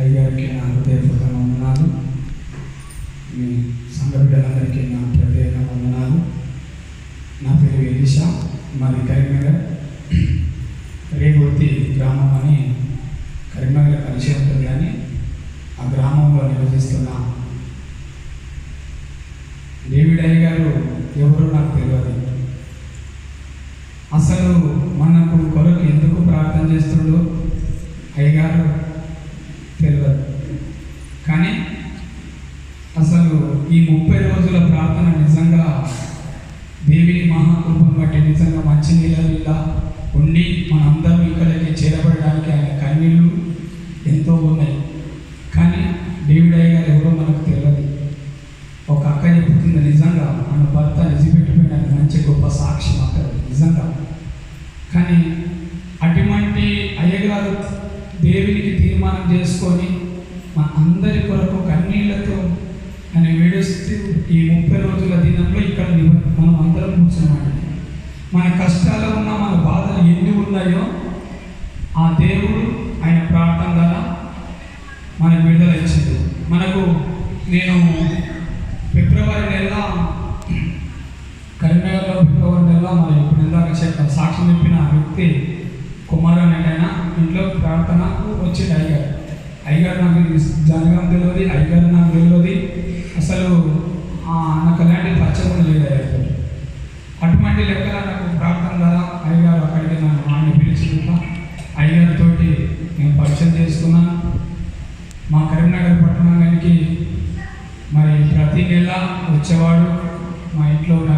అయ్యారికి నా హృదయపూర్వక వందనాలు. మీ సంఘ బిడ్డలందరికీ నా ప్రత్యేక వందనాలు. నా పేరు ఎలిషా మాది కరీంనగర్. రేగుర్తి గ్రామం అని కరీంనగర్ కలిసి ఉంటుంది కానీ ఆ గ్రామంలో నివసిస్తున్నా డేవిడ్ అయ్య గారు ఎవరో నాకు తెలియదు అసలు మనకు కొరకు ఎందుకు ప్రార్థన చేస్తుండో అయ్యగారు తెలియదు. కానీ అసలు ఈ ముప్పై రోజుల ప్రార్థన నిజంగా దేవిని మహాకృపను బట్టి నిజంగా మంచి నీళ్ళ ఉండి మనందరం ఇక్కడికి చేరబడడానికి ఆయన కన్నీళ్ళు ఎంతో ఉన్నాయి. కానీ డేవిడ్ అయ్య గారు ఎవరో మనకు తెలియదు ఒక అక్క చెప్తుంది నిజంగా మన భర్త నిజపెట్టిపోయిన మంచి గొప్ప సాక్షి అక్కడ నిజంగా. కానీ అటువంటి అయ్యగారు దేవునికి తీర్మానం చేసుకొని మన అందరి కొరకు కన్నీళ్ళతో ఆయన విడుస్తూ ఈ ముప్పై రోజుల దినంలో ఇక్కడ మనం అందరం కూర్చున్నామండి. మన కష్టాలు ఉన్న మన బాధలు ఎన్ని ఉన్నాయో ఆ దేవుడు ఆయన ప్రార్థన ద్వారా మనకు విడుదల ఇచ్చింది మనకు నేను ఫిబ్రవరి నెల కరీంనగర్లో ఫిబ్రవరి నెల మరి ఇప్పుడు ఇందాక చెప్పిన సాక్షి చెప్పిన వ్యక్తి కుమార్ అనేటైనా ఇంట్లో ప్రార్థనకు వచ్చింది అయ్యారు అయ్యారు నాకు జనగం తెలియదు అయ్యగారు నాకు తెలియదు. అసలు ఆ, నాకు అలాంటి పరిచయం లేదు అయ్యారు అటువంటి లెక్కల నాకు ప్రార్థన ద్వారా అయ్యగారు అక్కడికి నన్ను ఆయన పిలిచిందా అయ్యారుతోటి నేను పరిచయం చేసుకున్నాను మా కరీంనగర్ పట్టణానికి మరి ప్రతి నెల వచ్చేవాడు. మా ఇంట్లో ఉన్న